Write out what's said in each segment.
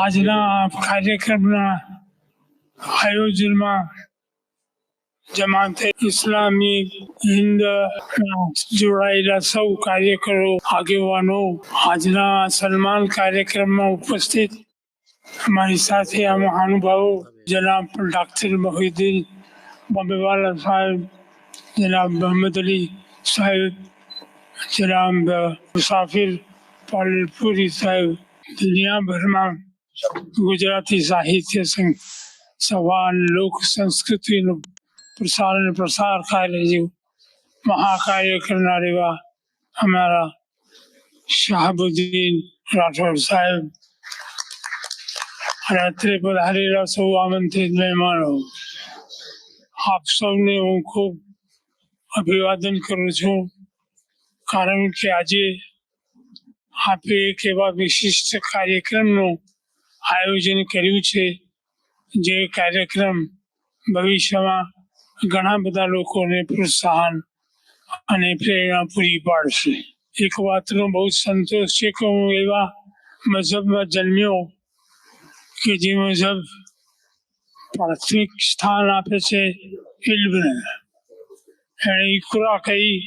આજના કાર્યક્રમના આયોજનમાં જમાતે ઇસ્લામી હિન્દ જોડાયેલા સૌ કાર્યકરો, આગેવાનો આજના સન્માન કાર્યક્રમમાં ઉપસ્થિત. અમારી સાથે આ મહાનુભાવો, જનાબ ડૉક્ટર મોહિદ્દીન બોમ્બેવાલા સાહેબ, જનાબ મોહમ્મદ અલી સાહેબ, જનાબ મુસાફિર પાલપુરી સાહેબ, દુનિયાભરમાં ગુજરાતી સાહિત્ય સભા લોક સંસ્કૃતિનું પ્રસાર અને પ્રસાર કાર્ય જેવું મહાકાર્ય કરનાર એવા અમારા શાહબુદ્દીન રાઠોડ સાહેબ. રાત્રે પધારેલા સૌ આમંત્રિત મહેમાનો. આપ સૌને હું ખૂબ અભિવાદન કરું છું. કારણ કે આજે આપે એક એવા વિશિષ્ટ કાર્યક્રમનું આયોજન કર્યું છે. જે કાર્યક્રમ ભવિષ્યમાં ઘણા બધા લોકોને પ્રોત્સાહન અને પ્રેરણા પૂરી પાડશે. એક વાતનો બહુ સંતોષ છે કે હું એવા મઝહબમાં જન્મ્યો કે જે મજહબ પ્રાથમિક સ્થાન આપે છે ઇલ્મને. એણે ઇકુરા કહી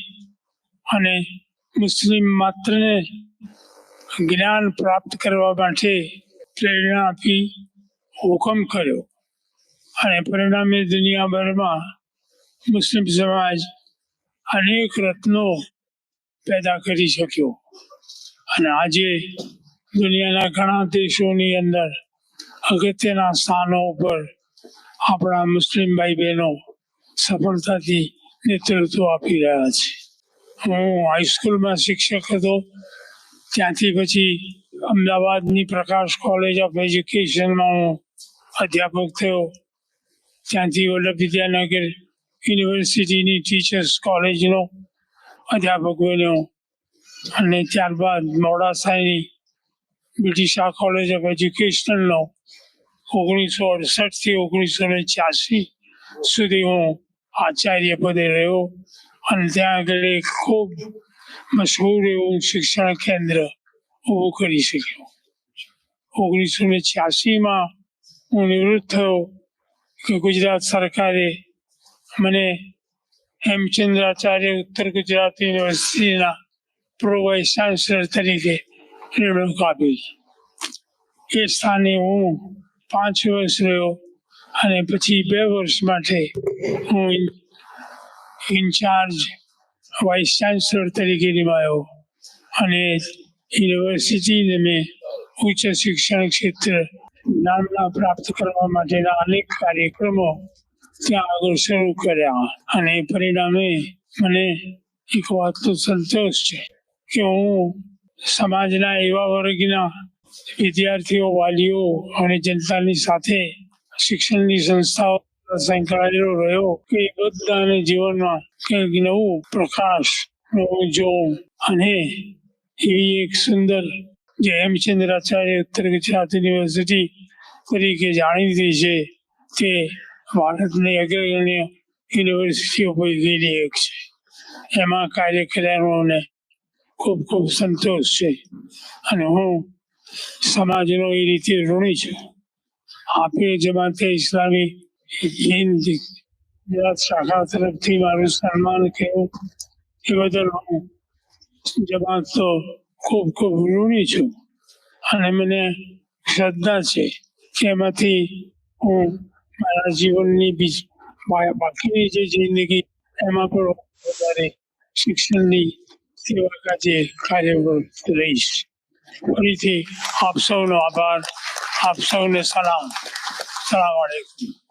અને મુસ્લિમ માત્રને જ્ઞાન પ્રાપ્ત કરવા માટે પ્રેરણા આપી હુકમ કર્યો અને પરિણામે દુનિયાભરમાં મુસ્લિમ સમાજ અનેક રત્નો પેદા કરી શક્યો. અને આજે દુનિયાના ઘણા દેશોની અંદર અગત્યના સ્થાનો ઉપર આપણા મુસ્લિમ ભાઈ બહેનો સફળતાથી નેતૃત્વ આપી રહ્યા છે. હું હાઈસ્કૂલમાં શિક્ષક હતો. ત્યાંથી પછી અમદાવાદની પ્રકાશ કોલેજ ઓફ એજ્યુકેશનમાં હું અધ્યાપક થયો. ત્યાંથી વલ્લભ વિદ્યાનગર યુનિવર્સિટીની ટીચર્સ કોલેજનો અધ્યાપક બન્યો. અને ત્યારબાદ મોડાસાની બ્રિટિશા કોલેજ ઓફ એજ્યુકેશનનો ઓગણીસો અડસઠથી ઓગણીસો ને છ્યાસી સુધી હું આચાર્ય પદે રહ્યો. અને ત્યાં આગળ એક ખૂબ મશહૂર એવું શિક્ષણ કેન્દ્ર ઊભું કરી શક્યો ઓગણીસો ને છ્યાસીમાં હું નિવૃત્ત થયો કે ગુજરાત સરકારે મને હેમચંદ્રાચાર્ય ઉત્તર ગુજરાત યુનિવર્સિટીના પ્રો વાઇસ ચાન્સલર તરીકે નિમણૂક આપી. એ સ્થાને હું પાંચ વર્ષ રહ્યો અને પછી બે વર્ષ માટે હું ઇન્ચાર્જ વાઇસ ચાન્સલર તરીકે નિમાયો. અને યુનિવર્સિટીને મેં ઉચ્ચ શિક્ષણ ક્ષેત્ર નામના પ્રાપ્ત કરવા માટેના અનેક કાર્યક્રમો ત્યાં આગળ શરૂ કર્યા અને પરિણામે મને એક વાતનો સંતોષ છે કે હું સમાજના એવા વર્ગના વિદ્યાર્થીઓ, વાલીઓ અને જનતાની સાથે શિક્ષણની સંસ્થાઓ સંકળાયેલો રહ્યો કે બધાને જીવનમાં કંઈક નવું પ્રકાશ નવું જોઉં અને એવી એક સુંદર જે હેમચંદ્રાચાર્ય ઉત્તર ગુજરાત યુનિવર્સિટી તરીકે જાણીતી છે. તે ભારતની અગ્રગણ્ય યુનિવર્સિટીઓ પૈકીની એક છે. એમાં કાર્ય કર્યાનો ખૂબ ખૂબ સંતોષ છે. અને હું સમાજનો એ રીતે ઋણી છું. આપે જમાતે ઇસ્લામી હિન્દ ગુજરાત શાખા તરફથી મારું સન્માન કર્યું. એ બદલ હું જમાતનો ખૂબ ખૂબ ઋણી છું. અને મને શ્રદ્ધા છે એમાંથી હું મારા જીવનની બીજી બાકીની જે જિંદગી. એમાં પણ વધારે શિક્ષણની સેવા કાજે કાર્યરત રહીશ. ફરીથી આપ સૌનો આભાર. આપ સૌને સલામ. સલામ આલેકુમ.